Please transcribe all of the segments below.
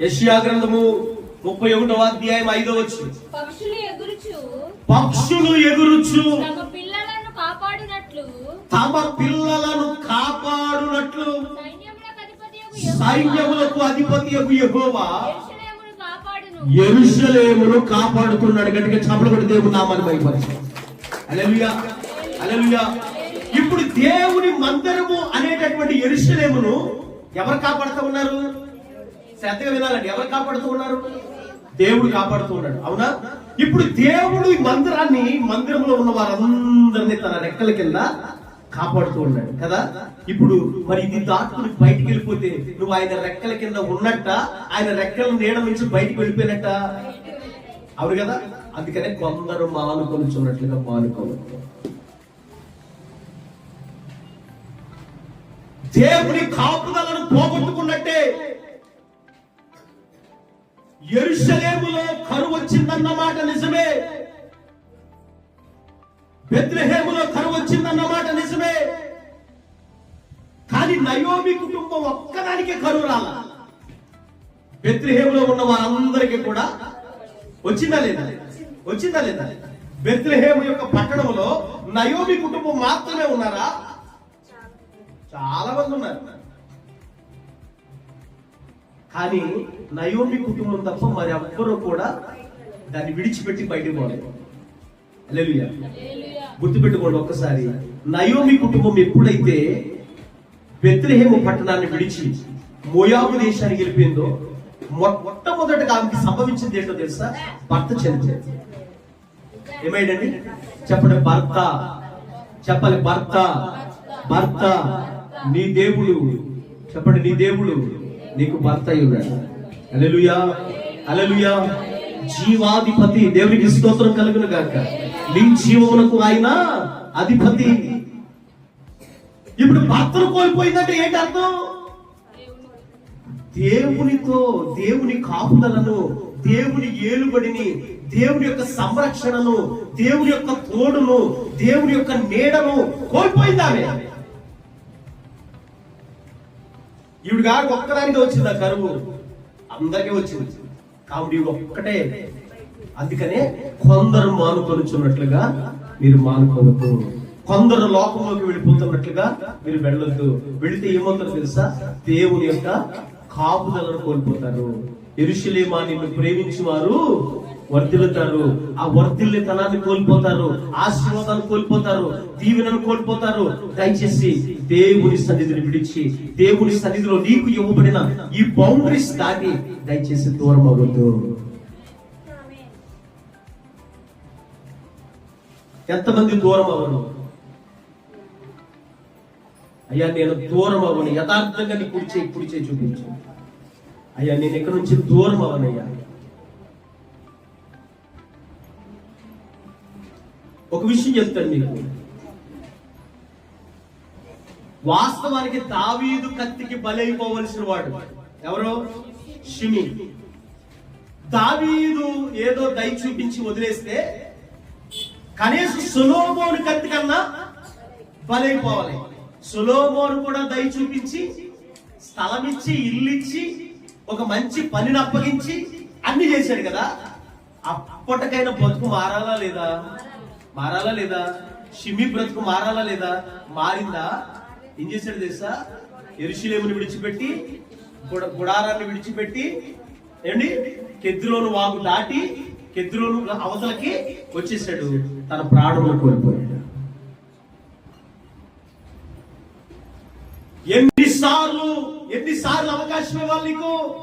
యెషయా గ్రంథము ముప్పై ఒకటవ అధ్యాయం ఐదో వచ్చి పక్షులు ఎగురుచు తమ పిల్లలను కాపాడినట్లు. తమ పిల్లలను కాపాడునట్లు. సైన్యములకు అధిపతి యెహోవా. ఎరుషలేమును కాపాడుతున్నాడు. గట్టిగా చప్పలు కొట్టి దేవుడు నామాన్ని భయపరచు అలెలుయా అలెలుయా ఇప్పుడు దేవుని మందిరము అనేటటువంటి ఎరుషలేమును ఎవరు కాపాడుతూ ఉన్నారు? శ్రద్ధగా వినాలండి. ఎవరు కాపాడుతూ ఉన్నారు? దేవుడు కాపాడుతూ ఉన్నాడు. అవునా? ఇప్పుడు దేవుడు ఈ మందిరాన్ని మందిరంలో ఉన్న వారందరినీ తన రెక్కల కింద కాపాడుతూ ఉన్నాడు. కదా? ఇప్పుడు మరి ఇది దాటుకుని బయటికి వెళ్ళిపోతే నువ్వు ఆయన రెక్కల కింద ఉన్నట్ట ఆయన రెక్కల నీడ నుంచి బయటికి వెళ్ళిపోయినట్ట? అవును కదా? అందుకనే కొందరు మానుకొనిచున్నట్లుగా మానుకోవచ్చు దేవుని కాపుదలను పోగొట్టుకున్నట్టే ఎరుషలేములో కరువు వచ్చిందన్నమాట నిజమే. బెత్రహేములో కరువు వచ్చిందన్నమాట నిజమే. కానీ నయోమి కుటుంబం ఒక్కదానికే కరువు రాల. బెత్రహేములో ఉన్న వారందరికీ కూడా వచ్చిందా లేదా? వచ్చిందా లేదా? బెత్రహేము యొక్క పట్టణంలో నయోమి కుటుంబం మాత్రమే ఉన్నారా? చాలా మంది ఉన్నారు. కానీ నయోమి కుటుంబం తప్ప మరి ఎవ్వరూ కూడా దాన్ని విడిచిపెట్టి బయటకు పోలేదు. గుర్తుపెట్టుకోండి ఒక్కసారి. నయోమి కుటుంబం ఎప్పుడైతే బెత్లెహేము పట్టణాన్ని విడిచి మోయాబు దేశానికి వెళ్ళిపోయిందో మొట్టమొదటగా ఆమెకి సంభవించింది ఏంటో తెలుసా? భర్త చనిపోయింది ఏమైందండి? చెప్పండి భర్త. చెప్పాలి భర్త. భర్త. నీ దేవుడు. చెప్పండి నీ దేవుడు. నీకు భర్త అయ్యున్నాడు ఉన్నాడు అలెలుయా అలెలుయా జీవాధిపతి దేవునికి స్తోత్రం కలుగును గాక. నీ జీవమునకు ఆయన అధిపతి. ఇప్పుడు భర్తను కోల్పోయిందంటే ఏంటి అర్థం? దేవునితో దేవుని కాపుదలను దేవుని ఏలుబడిని దేవుని యొక్క సంరక్షణను దేవుని యొక్క తోడును దేవుని యొక్క నీడను కోల్పోయిందామే. ఈవిడ కాదు ఒక్కదానికి వచ్చింది ఆ కరువు. అందరికీ వచ్చింది. కాబట్టి ఈవిడ ఒక్కటే. అందుకనే కొందరు మానుకొనుచున్నట్లుగా మీరు మానుకోవద్దు కొందరు లోకంలోకి వెళ్ళిపోతున్నట్లుగా మీరు వెళ్ళొద్దు. వెళితే ఏమవుతారో తెలుసా? దేవుని యొక్క కాపుదలను కోల్పోతారు. ఎరుషులేమా నిన్ను ప్రేమించి వారు వర్ధిల్లుతారు. ఆ వర్ధిల్లితనాన్ని కోల్పోతారు. ఆశీర్వాదాన్ని కోల్పోతారు. దీవెనను కోల్పోతారు. దయచేసి దేవుని సన్నిధిని విడిచి దేవుని సన్నిధిలో నీకు ఇవ్వబడిన ఈ బౌండరీస్ దాటి దయచేసి దూరం అవ్వద్దు ఎంతమంది దూరం అవ్వను అయ్యా నేను దూరం అవ్వను యథార్థంగా నీ కుడిచే కుడిచే చూపించు. అయ్యా నేను ఇక్కడ నుంచి దూరం అవ్వనయ్యా ఒక విషయం చెప్తాను మీకు. వాస్తవానికి తావీదు కత్తికి బలైపోవలసిన వాడు ఎవరో? షిమి. దావీదు ఏదో దయ చూపించి వదిలేస్తే కనీసం సులోమోని కత్తి కన్నా బలైపోవాలి. సులోమోను కూడా దయ చూపించి స్థలం ఇచ్చి ఇల్లు ఇచ్చి ఒక మంచి పనిని అప్పగించి అన్ని చేశాడు కదా. అప్పటికైనా బతుకు మారాలా లేదా? మారాలా లేదా? షిమి బ్రతుకు మారాలా లేదా? మారిందా? ఏం చేశాడు తెలుసా? ఎరుషులేముని విడిచిపెట్టి గుడ- గుడారాన్ని విడిచిపెట్టి ఏమండి? కెద్దులోను వాగు దాటి కెద్దులోను అవతలకి వచ్చేసాడు తన ప్రాణములు కోల్పోయాడు. ఎన్నిసార్లు ఎన్నిసార్లు అవకాశం ఇవ్వాలి నీకు?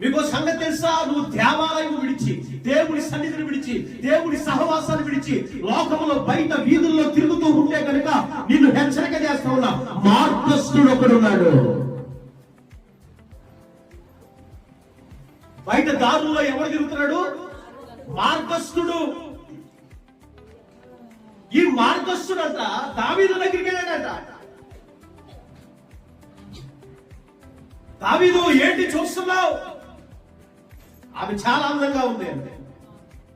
మీకు సంగతి తెలుసా? నువ్వు దేవాలయం విడిచి దేవుడి సన్నిధిని విడిచి దేవుడి సహవాసాన్ని విడిచి లోకములో బయట వీధుల్లో తిరుగుతూ ఉంటే కనుక నిన్ను హెచ్చరిక చేస్తా ఉన్నా. మార్గస్థుడు ఒకడున్నాడు బయట దారుల్లో ఎవరు తిరుగుతున్నాడు? మార్గస్థుడు. ఈ మార్గస్థుడంట దావీదు దగ్గరికి వెళ్ళాడట. దావీదు ఏంటి చూస్తున్నావు? ఆమె చాలా అందంగా ఉంది అంటే.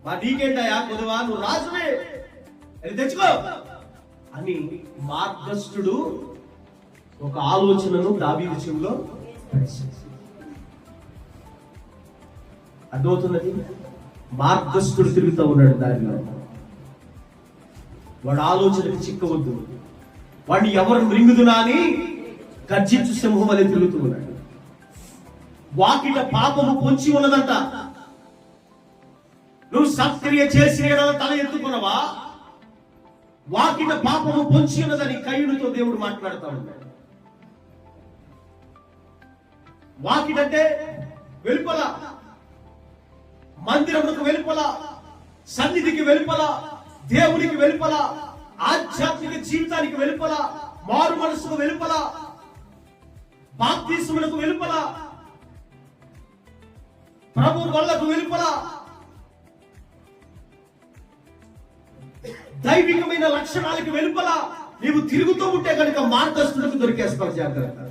మా నీకేంటయా కొదవా నువ్వు రాజువే. అది తెచ్చుకో. అని మార్గస్థుడు ఒక ఆలోచనను దావి విషయంలో అర్థమవుతున్నది? మార్గస్థుడు తిరుగుతూ ఉన్నాడు దారిలో వాడు ఆలోచనకి చిక్కవద్దు. వాడిని ఎవరు మృంగుదునా అని గర్జించు సింహం అని తిరుగుతూ ఉన్నాడు. వాకిట పాపము పొంచి ఉన్నదంట. నువ్వు సత్క్రియ చేసిన తల ఎత్తుకున్నావా? వాకిట పాపము పొంచి ఉన్నదని కయ్యుడితో దేవుడు మాట్లాడతాడు ఉన్నాడు. వాకిటంటే వెలుపల మందిరములకు వెలుపల సన్నిధికి వెలుపల దేవునికి వెలుపల ఆధ్యాత్మిక జీవితానికి వెలుపల మారు మనసుకు వెలుపల బాప్తీసములకు వెలుపల ప్రభు వల్లకు వెలుపల దైవికమైన లక్షణాలకు వెలుపల నీవు తిరుగుతూ ఉంటే కనుక మార్గస్తులకు దొరికేస్తావు జాగ్రత్త